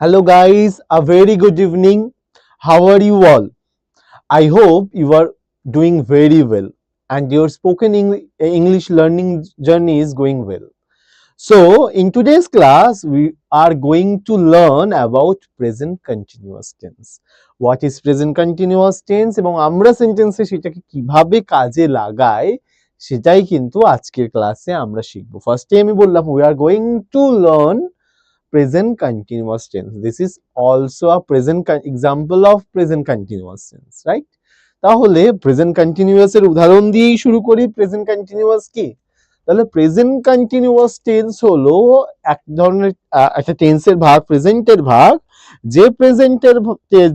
Hello, guys. A very good evening. How are you all? I hope you are doing very well and your spoken Eng- English learning journey is going well. So, in today's class, we are going to learn about present continuous tense. What is present continuous tense এবং আমরা সেন্টেন্সে সেটাকে কিভাবে কাজে লাগাই সেটাই কিন্তু আজকের ক্লাসে আমরা শিখবো ফার্স্টে আমি বললাম we are going to learn Present continuous tense. This is also a present example of present continuous tense, right? তাহলে প্রেজেন্ট কন্টিনিউয়াস এর উদাহরণ দিয়েই শুরু করি প্রেজেন্ট কন্টিনিউয়াস কি তাহলে প্রেজেন্ট কন্টিনিউয়াস টেন্স হলো এক ধরনের একটা টেন্সের ভাগ প্রেজেন্টের ভাগ যে প্রেজেন্টের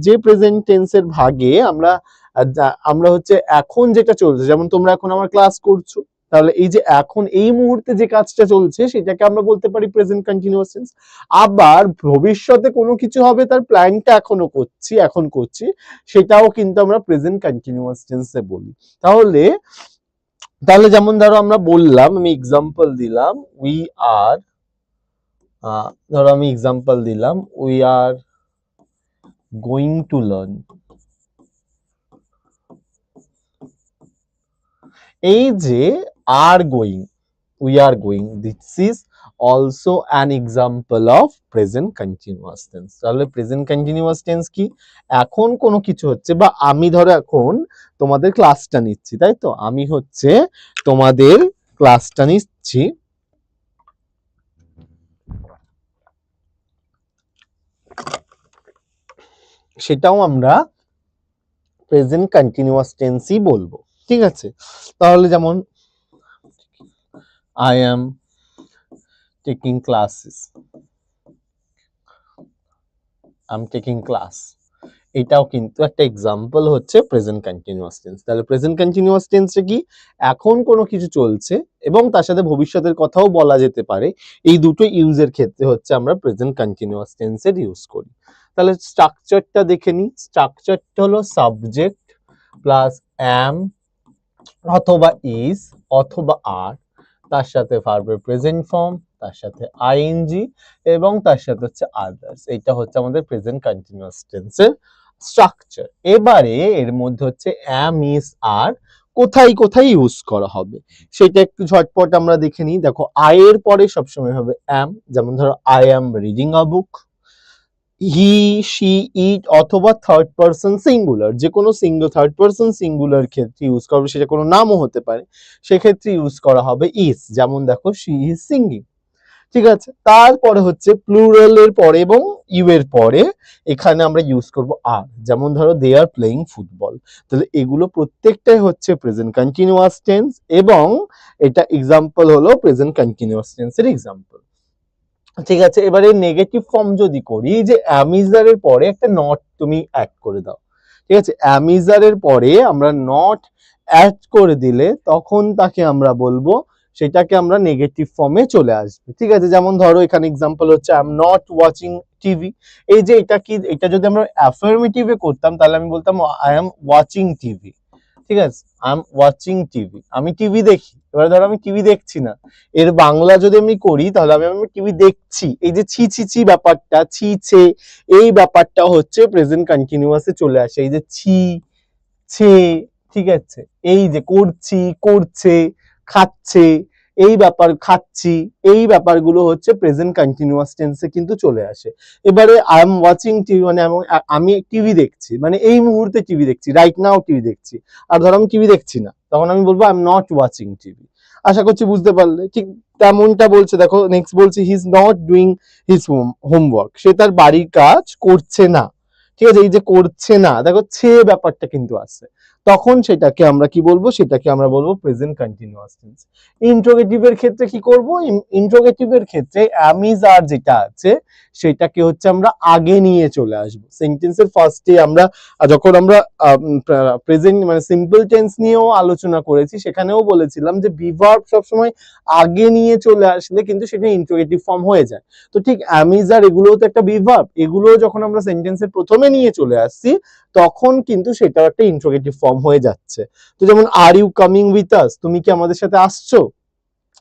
যে প্রেজেন্ট টেন্সের ভাগে আমরা আমরা হচ্ছে এখন যেটা চলছে যেমন তোমরা এখন আমার ক্লাস করছ তাহলে এই যে এখন এই মুহূর্তে যে কাজটা চলছে, সেটাকে আমরা বলতে পারি প্রেজেন্ট কন্টিনিউয়াস টেন্স আবার ভবিষ্যতে কোনো কিছু হবে, তার প্ল্যানটা এখনও করছি, এখন করছি, সেটাও কিন্তু আমরা প্রেজেন্ট কন্টিনিউয়াস টেন্সে বলি। তাহলে তাহলে যেমন ধরো আমরা বললাম, আমি এক্সাম্পল দিলাম উই আর ধরো আমি এক্সাম্পল দিলাম we are going to learn এই যে are going we are going this is also an example of present continuous tense তাহলে প্রেজেন্ট কন্টিনিউয়াস টেন্স কি? এখন কোনো কিছু হচ্ছে বা আমি ধরো এখন তোমাদের ক্লাসটা নিচ্ছি, তাই তো? আমি হচ্ছে তোমাদের ক্লাসটা নিচ্ছি। সেটাও আমরা প্রেজেন্ট কন্টিনিউয়াস টেন্সই বলব। ঠিক আছে? তাহলে যেমন am taking classes I am taking class এটাও কিন্তু একটা এক্সাম্পল হচ্ছে প্রেজেন্ট কন্টিনিউয়াস টেন্স তাহলে প্রেজেন্ট কন্টিনিউয়াস টেন্সে কি? এখন কোনো কিছু চলছে এবং তার সাথে ভবিষ্যতের কথাও বলা যেতে পারে। এই দুটো ইউজের ক্ষেত্রে হচ্ছে আমরা প্রেজেন্ট কন্টিনিউয়াস টেন্সের ইউজ করি। তাহলে স্ট্রাকচারটা দেখে নিই। স্ট্রাকচারটা হলো সাবজেক্ট প্লাস অ্যাম অথবা ইজ অথবা আর তার সাথে ভার্বের প্রেজেন্ট ফর্ম তার সাথে আইএনজি এবং তার সাথে হচ্ছে আদার্স এটা হচ্ছে আমাদের প্রেজেন্ট কন্টিনিউয়াস টেন্সের স্ট্রাকচার এবারে এর মধ্যে হচ্ছে এম ইস আর কোথায় কোথায় ইউজ করা হবে? সেটা একটু ঝটপট আমরা দেখে নিই। দেখো আই এর পরে সবসময় হবে অ্যাম যেমন ধরো I am reading a book he she it অথবা থার্ড পার্সন সিঙ্গুলার যে কোনো সিঙ্গল থার্ড পার্সন সিঙ্গুলার ক্ষেত্রে ইউজ করবে, সেটা কোনো নামও হতে পারে। সেক্ষেত্রে ইউজ করা হবে ইস যেমন দেখো শি ইজ সিঙ্গিং ঠিক আছে? তারপরে হচ্ছে প্লুরাল এর পরে এবং ইউ এর পরে এখানে আমরা ইউজ করব আর যেমন ধরো দে আর প্লেইং ফুটবল তাহলে এগুলো প্রত্যেকটাই হচ্ছে প্রেজেন্ট কন্টিনিউয়াস টেন্স এবং এটা এক্সাম্পল হলো প্রেজেন্ট কন্টিনিউয়াস টেন্সের এক্সাম্পল ঠিক আছে, এবারে নেগেটিভ ফর্ম যদি করি, যে অ্যামিজারের পরে একটা নট তুমি অ্যাড করে দাও। ঠিক আছে অ্যামিজারের পরে আমরা নট অ্যাড করে দিলে তখন তাকে আমরা বলব, সেটাকে আমরা নেগেটিভ ফর্মে চলে আসবে। ঠিক আছে, যেমন ধরো এখানে এক্সাম্পল হচ্ছে I am not watching TV এই যে এটা কি, এটা যদি আমরা অ্যাফার্মেটিভে করতাম, তাহলে আমি বলতাম আই এম ওয়াচিং টিভি ঠিক আছে আই এম ওয়াচিং টিভি আমি টিভি দেখি। এবার ধরো আমি টিভি দেখছি না। এর বাংলা যদি আমি করি, তাহলে আমি আমি টিভি দেখছি। এই যে ছি ছি ছি ব্যাপারটা, ছি, ছে, এই ব্যাপারটা হচ্ছে প্রেজেন্ট কন্টিনিউয়াসে চলে আসে। এই যে ছি, ছে, ঠিক আছে? এই যে করছি, করছে, খাচ্ছে এই ব্যাপার খাচ্ছি, এই ব্যাপারগুলো হচ্ছে প্রেজেন্ট কন্টিনিউয়াস টেন্সে কিন্তু চলে আসে। এবারে আই এম ওয়াচিং টিভি মানে আমি- টিভি দেখছি মানে এই মুহূর্তে টিভি দেখছি রাইট নাও টিভি দেখছি। আর ধরো আমি টিভি দেখছি না, তখন আমি বলব I am not watching TV আশা করছি বুঝতে পারলে, ঠিক তেমনটা বলছে, দেখো নেক্সট বলছে he is not doing his homework সে তার বাড়ির কাজ করছে না। ঠিক আছে, এই যে করছে না, দেখো ছে ব্যাপারটা কিন্তু আছে তখন সেটাকে আমরা কি বলব? সেটাকে আমরা বলব প্রেজেন্ট কন্টিনিউয়াস টেন্স ইন্ট্রোগেটিভের ক্ষেত্রে কি করব? ইন্ট্রোগেটিভের ক্ষেত্রে অ্যামিজ আর যেটা আছে, সেটাকে হচ্ছে আমরা আগে নিয়ে চলে আসব। সেন্টেন্সের ফার্স্টে আমরা, যখন আমরা প্রেজেন্ট মানে সিম্পল টেন্স নিয়েও আলোচনা করেছি, সেখানেও বলেছিলাম যে বিভার্ব সবসময় আগে নিয়ে চলে আসলে কিন্তু সেটা ইন্ট্রোগেটিভ ফর্ম হয়ে যায়। তো ঠিক অ্যামিজ আর এগুলোও তো একটা বিভার্ব এগুলো যখন আমরা সেন্টেন্সের প্রথমে নিয়ে চলে আসছি, তখন কিন্তু সেটাও একটা ইন্ট্রোগেটিভ ফর্ম হয়ে যাচ্ছে। তো যেমন are you coming with us তুমি কি আমাদের সাথে আসছো?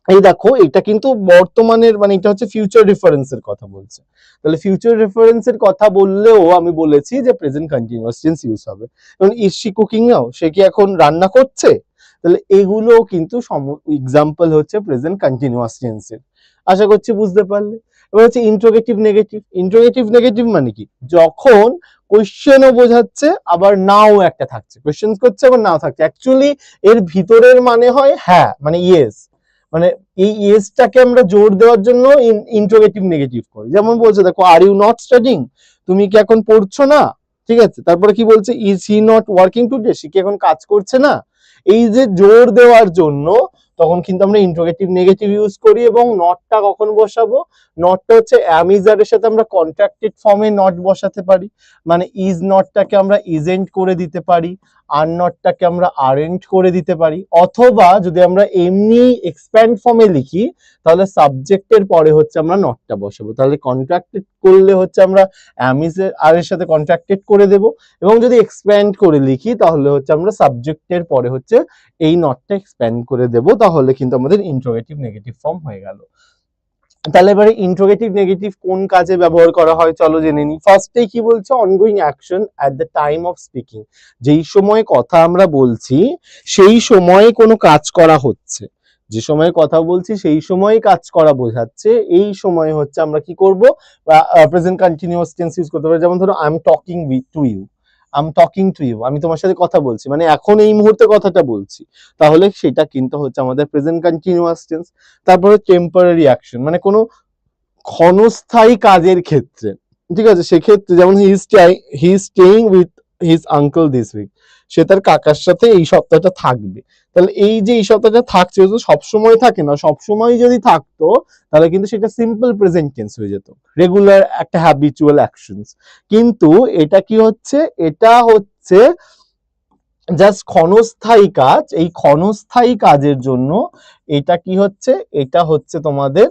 এই দেখো, এটা কিন্তু বর্তমানের মানে এটা হচ্ছে ফিউচার রেফারেন্সের কথা বলছে। তাহলে ফিউচার রেফারেন্সের কথা বললেও আমি বলেছি যে প্রেজেন্ট কন্টিনিউয়াস টেন্স ইউজ হবে। এবং ইজ শি কুকিং নাও সে কি এখন রান্না করছে? তাহলে এগুলো কিন্তু এক্সাম্পল হচ্ছে প্রেজেন্ট কন্টিনিউয়াস টেন্সের আশা করছি বুঝতে পারলে। এবার হচ্ছে ইন্ট্রোগেটিভ নেগেটিভ ইন্ট্রোগেটিভ নেগেটিভ মানে কি? যখন কোয়েশ্চেনও বোঝাচ্ছে, আবার নাও একটা থাকছে। কোয়েশ্চেন করছে, আবার নাও থাকছে। অ্যাকচুয়ালি এর ভিতরের মানে হয় হ্যাঁ মানে ইয়েস মানে এই ইয়েসটাকে আমরা জোর দেওয়ার জন্য ইন্ট্রোগেটিভ নেগেটিভ করি। যেমন বলছে, দেখো আর ইউ নট স্টাডিং তুমি কি এখন পড়ছো না? ঠিক আছে? তারপরে কি বলছে is he not working today সে কি এখন কাজ করছে না? এই যে জোর দেওয়ার জন্য তখন কিন্তু আমরা ইন্ট্রোগেটিভ নেগেটিভ ইউজ করি এবং নটটা কখন বসাবো? নটটা হচ্ছে অ্যামিজারের সাথে আমরা কন্ট্রাক্টেড ফর্মে নট বসাতে পারি। মানে ইজ নটটাকে আমরা ইজেন্ট করে দিতে পারি। আর নটটাকে আমরা আরেন্ট করে দিতে পারি। অথবা যদি আমরা এমনি এক্সপ্যান্ড ফর্মে লিখি, তাহলে সাবজেক্টের পরে হচ্ছে আমরা নটটা বসাবো। তাহলে কন্ট্রাক্টেড করলে হচ্ছে আমরা অ্যামিজের আর এর সাথে কন্ট্রাক্টেড করে দেব। এবং যদি এক্সপ্যান্ড করে লিখি, তাহলে হচ্ছে আমরা সাবজেক্টের পরে হচ্ছে এই নটটা এক্সপ্যান্ড করে দেব। তাহলে কিন্তু আমাদের ইন্ট্রোগেটিভ নেগেটিভ ফর্ম হয়ে গেল। তাহলে এবারে ইন্ট্রোগেটিভ নেগেটিভ কোন কাজে ব্যবহার করা হয় চলো জেনে নিই। ফার্স্টে কি বলছে? Ongoing action at the time of speaking যেই সময় কথা আমরা বলছি, সেই সময়ে কোনো কাজ করা হচ্ছে। যে সময় কথা বলছি, সেই সময় কাজ করা বোঝাচ্ছে। এই সময় হচ্ছে আমরা কি করব? প্রেজেন্ট কন্টিনিউয়াস টেন্স ইউজ করতে পারি। যেমন ধরো I am talking with to you I am talking to you আমি তোমার সাথে কথা বলছি। মানে এখন এই মুহূর্তে কথাটা বলছি। তাহলে সেটা কিন্তু হচ্ছে আমাদের প্রেজেন্ট কন্টিনিউয়াস টেন্স তারপরে টেম্পোরারি অ্যাকশন মানে কোনো ক্ষণস্থায়ী কাজের ক্ষেত্রে। ঠিক আছে? সেক্ষেত্রে যেমন he is he staying with his uncle this week সে তার কাকার সাথে এই সপ্তাহটা থাকবে। তাহলে এই যে এই সপ্তাহটা থাকছে সবসময় থাকে না, সবসময় যদি থাকতো, তাহলে কিন্তু সেটা সিম্পল প্রেজেন্ট টেন্স হয়ে যেত। রেগুলার একটা হ্যাবিচুয়াল অ্যাকশনস কিন্তু এটা কি হচ্ছে? এটা হচ্ছে জাস্ট ক্ষণস্থায়ী কাজ। এই ক্ষণস্থায়ী কাজের জন্য এটা কি হচ্ছে? এটা হচ্ছে তোমাদের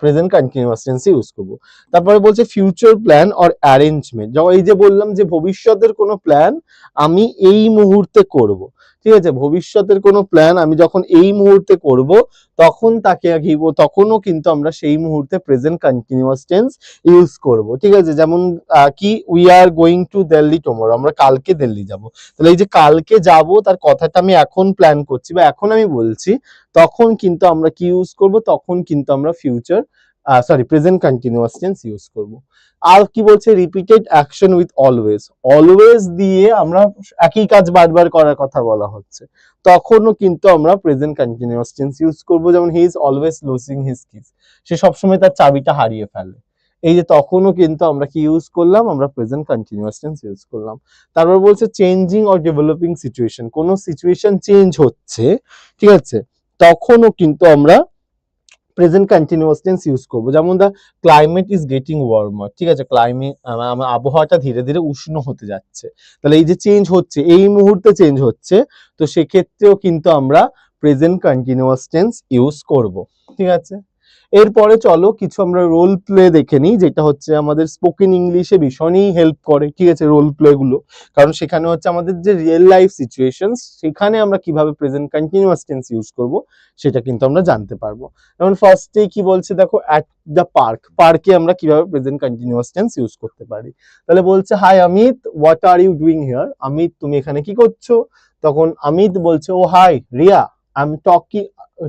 প্রেজেন্ট কন্টিনিউয়াস টেন্স ইউজ করব। তারপরে বলছে ফিউচার প্ল্যান অর অ্যারেঞ্জমেন্ট যখন এই যে বললাম যে ভবিষ্যতের কোনো প্ল্যান আমি এই মুহূর্তে করব। ঠিক আছে? ভবিষ্যতের কোনো প্ল্যান আমি যখন এই মুহূর্তে করব, তখন তাকে ঘিব তখনও কিন্তু আমরা সেই মুহূর্তে প্রেজেন্ট কন্টিনিউয়াস টেন্স ইউজ করব। ঠিক আছে? যেমন কি we are going to Delhi tomorrow আমরা কালকে দিল্লি যাব। তাহলে এই যে কালকে যাব, তার কথাটা আমি এখন প্ল্যান করছি বা এখন আমি বলছি তখন কিন্তু আমরা কি ইউজ করব? তখন কিন্তু আমরা future sorry present continuous tense use করব। আর কি বলছে? Repeated action with always always দিয়ে আমরা একই কাজ বারবার করার কথা বলা হচ্ছে। তখনও কিন্তু আমরা প্রেজেন্ট কন্টিনিউয়াস টেন্স ইউজ করব। যেমন he is always losing his keys সে সবসময় তার চাবিটা হারিয়ে ফেলে। এই যে তখনও কিন্তু আমরা কি ইউজ করলাম? আমরা প্রেজেন্ট কন্টিনিউয়াস টেন্স ইউজ করলাম। তারপর বলছে চেঞ্জিং অর ডেভেলপিং সিচুয়েশন কোনো সিচুয়েশন চেঞ্জ হচ্ছে, ঠিক আছে? তখনও কিন্তু আমরা প্রেজেন্ট কন্টিনিউয়াস টেন্স ইউজ করব। যেমন the climate is getting warmer ঠিক আছে? ক্লাইমেট আমার আবহাওয়াটা ধীরে ধীরে উষ্ণ হতে যাচ্ছে। তাহলে এই যে চেঞ্জ হচ্ছে, এই মুহূর্তে চেঞ্জ হচ্ছে, তো সেক্ষেত্রেও কিন্তু আমরা প্রেজেন্ট কন্টিনিউয়াস টেন্স ইউজ করব। ঠিক আছে? এরপরে চলো কিছু আমরা রোল প্লে দেখে নিই, যেটা হচ্ছে আমাদের স্পোকেন ইংলিশে ভীষণই হেল্প করে। ঠিক আছে রোল প্লে গুলো। কারণ সেখানে হচ্ছে আমাদের যে রিয়েল লাইফ সিচুয়েশন সেখানে আমরা কীভাবে প্রেজেন্ট কন্টিনিউয়াস টেন্স ইউজ করব, সেটা কিন্তু আমরা জানতে পারব। যেমন ফার্স্টে কি বলছে, দেখো অ্যাট দ্য পার্ক পার্কে আমরা কীভাবে প্রেজেন্ট কন্টিনিউয়াস টেন্স ইউজ করতে পারি। তাহলে বলছে hi Amit what are you doing here Amit তুমি এখানে কি করছ? তখন অমিত বলছে ও hi Riya I am talking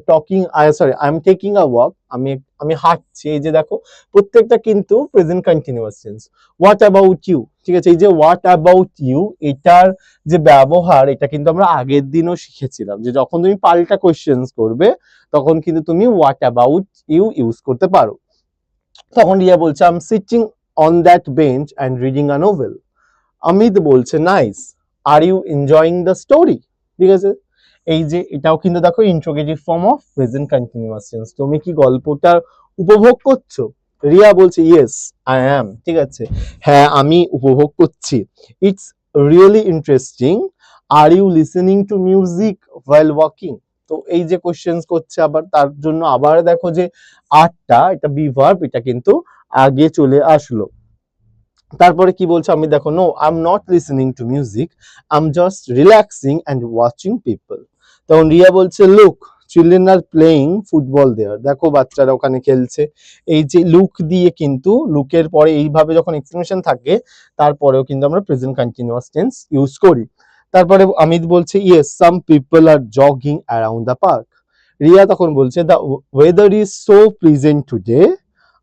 talking sorry I am taking a walk আমি আমি হাঁটছি, এই যে দেখো, প্রত্যেকটা কিন্তু present continuous tense what about you ঠিক আছে, এই যে হোয়াট অ্যাবাউট ইউ এটার যে ব্যবহার, এটা কিন্তু আমরা আগের দিনও শিখেছিলাম, যে যখন তুমি পাল্টা কোয়েশ্চেন্স করবে, তখন কিন্তু তুমি হোয়াট অ্যাবাউট ইউ ইউজ করতে পারো। তখন রিয়া বলছে I am sitting on that bench and reading a novel Amit বলছে nice are you enjoying the story ঠিক আছে এই যে এটাও কিন্তু দেখো interrogative form of present continuous tense তুমি কি গল্পটা উপভোগ করছ? রিয়া বলছে ইয়েস আই অ্যাম ঠিক আছে? হ্যাঁ আমি উপভোগ করছি। It's really interesting are you listening to music while walking তো এই যে কোশ্চেন্স করছে আবার, তার জন্য আবার দেখো যে আটটা, এটা বিভার্ব এটা কিন্তু আগে চলে আসলো। তারপরে কি বলছে? আমি দেখো no I am not listening to music I am just relaxing and watching people তখন রিয়া বলছে, look, children are playing football there. দেখো বাচ্চারা ওখানে খেলছে। এই যে লুক দিয়ে কিন্তু, লুকের পরে এইভাবে যখন এক্সপ্লেনেশন থাকে, তারপরেও কিন্তু আমরা প্রেজেন্ট কন্টিনিউয়াস টেন্স ইউজ করি। তারপরে অমিত বলছে yes some people are jogging around the park Riya তখন বলছে the weather is so pleasant today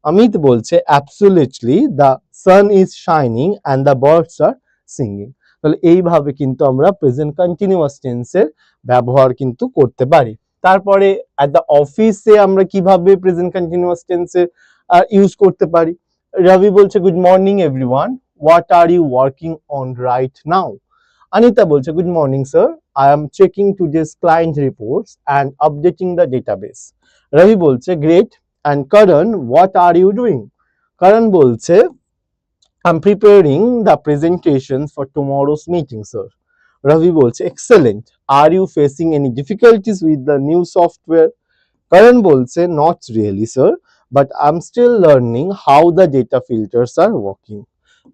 Amit বলছে absolutely the sun is shining and the birds are singing তাহলে এইভাবে কিন্তু আমরা প্রেজেন্ট কন্টিনিউয়াস টেন্সের ব্যবহার কিন্তু করতে পারি। তারপরে অ্যাট দ্য অফিসে আমরা কীভাবে প্রেজেন্ট কন্টিনিউয়াস টেন্সের ইউজ করতে পারি? রবি বলছে good morning everyone what are you working on right now Anita বলছে good morning sir I am checking to today's client reports and updating the database Ravi বলছে great and Karan what are you doing Karan বলছে I'm preparing the presentations for tomorrow's meeting, sir. Ravi bolche, excellent. Are you facing any difficulties with the new software? Karan bolche, not really, sir, but I'm still learning how the data filters are working.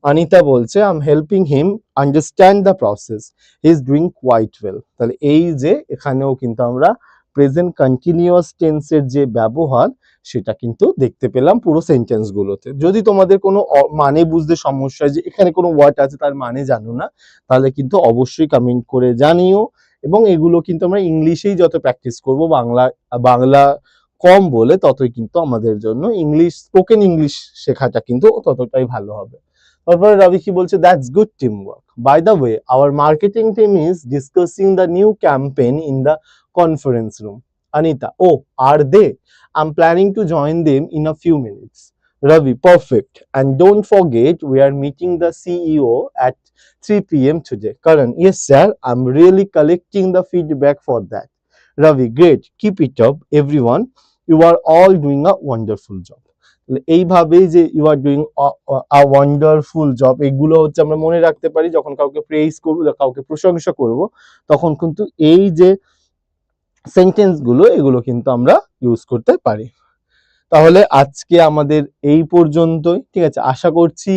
Anita bolche, I'm helping him understand the process. He's doing quite well. তাহলে এই যে এখানেও কিন্তু আমরা present continuous টেন্সের যে ব্যবহার, সেটা কিন্তু দেখতে পেলাম পুরো সেন্টেন্স গুলোতে যদি তোমাদের কোনো মানে বুঝতে সমস্যা যে এখানে কোনো ওয়ার্ড আছে তার মানে জানো না, তাহলে কিন্তু অবশ্যই কমেন্ট করে জানিও। এবং এগুলো কিন্তু আমরা ইংলিশেই যত প্র্যাকটিস করব, বাংলা বাংলা কম বলে ততই কিন্তু আমাদের জন্য ইংলিশ স্পোকেন ইংলিশ শেখাটা কিন্তু ততটাই ভালো হবে। তারপরে রবি কি বলছে that's good team work by the way our marketing team is discussing the new campaign in the conference room Anita O are they I'm planning to join them in a few minutes. Ravi, perfect. And don't forget, we are meeting the CEO at 3 p.m. today. Karan, yes, sir. I'm really collecting the feedback for that. Ravi, great. Keep it up, everyone. You are all doing a wonderful job. এইভাবেই যে you are doing a wonderful job এগুলো হচ্ছে আমরা মনে রাখতে পারি, যখন কাউকে প্রেস করব কাউকে প্রশংসা করব, তখন কিন্তু এই যে সেন্টেন্সগুলো এগুলো কিন্তু আমরা ইউজ করতে পারি। তাহলে আজকে আমাদের এই পর্যন্তই, ঠিক আছে? আশা করছি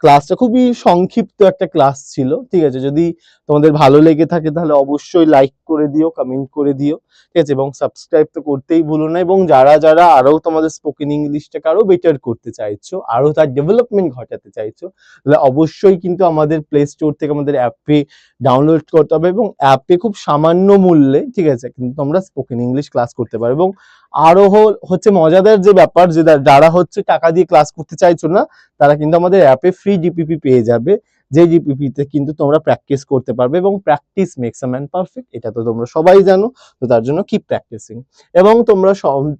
ক্লাসটা খুবই সংক্ষিপ্ত একটা ক্লাস ছিল, ঠিক আছে? যদি তোমাদের ভালো লেগে থাকে তাহলে অবশ্যই লাইক করে দিও কমেন্ট করে দিও, ঠিক আছে? এবং সাবস্ক্রাইব তো করতেই ভুলো না, এবং যারা যারা আরও তোমাদের স্পোকেন ইংলিশটাকে আরও বেটার করতে চাইছো আরও তার ডেভেলপমেন্ট ঘটাতে চাইছো, তাহলে অবশ্যই কিন্তু আমাদের প্লে স্টোর থেকে আমাদের অ্যাপে ডাউনলোড করতে হবে, এবং অ্যাপে খুব সামান্য মূল্যে, ঠিক আছে? কিন্তু তোমরা স্পোকেন ইংলিশ ক্লাস করতে পারো, এবং আরও হচ্ছে মজাদার যে ব্যাপার যে যারা হচ্ছে টাকা দিয়ে ক্লাস করতে চাইছো না, তারা কিন্তু আমাদের অ্যাপে ফ্রি ডিপিপি পেয়ে যাবে। যে জিপিপিতে কিন্তু তোমরা প্র্যাকটিস করতে পারবে এবং practice makes a man perfect এটা তো তোমরা সবাই জানো, তো তার জন্য কিপ প্র্যাকটিসিং এবং তোমরা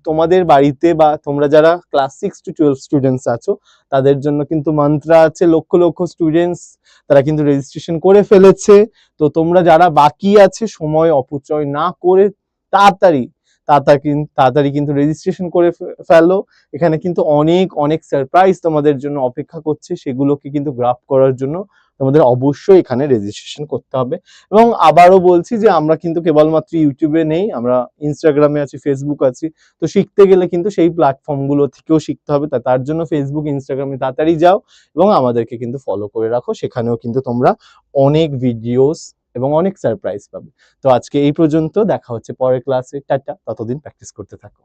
তোমাদের বাড়িতে বা তোমরা যারা class six to twelve students আছো, তাদের জন্য কিন্তু মন্ত্রা আছে, লক্ষ লক্ষ স্টুডেন্টস তারা কিন্তু রেজিস্ট্রেশন করে ফেলেছে। তো তোমরা যারা বাকি আছে, সময় অপচয় না করে তাড়াতাড়ি তাড়াতাড়ি কিন্তু রেজিস্ট্রেশন করে ফেলো। এখানে কিন্তু অনেক অনেক সারপ্রাইজ তোমাদের জন্য অপেক্ষা করছে। সেগুলোকে কিন্তু গ্রাফ করার জন্য তোমাদের অবশ্যই এখানে রেজিস্ট্রেশন করতে হবে। এবং আবারও বলছি যে আমরা কিন্তু কেবলমাত্র ইউটিউবে নেই, আমরা ইনস্টাগ্রামে আছি ফেসবুক আছি। তো শিখতে গেলে কিন্তু সেই প্ল্যাটফর্মগুলো থেকেও শিখতে হবে। তা তার জন্য ফেসবুক ইনস্টাগ্রামে তাড়াতাড়ি যাও এবং আমাদেরকে কিন্তু ফলো করে রাখো। সেখানেও কিন্তু তোমরা অনেক ভিডিওস এবং অনেক সারপ্রাইজ পাবে। তো আজকে এই পর্যন্ত, দেখা হচ্ছে পরের ক্লাসে টাটা, ততদিন প্র্যাকটিস করতে থাকো।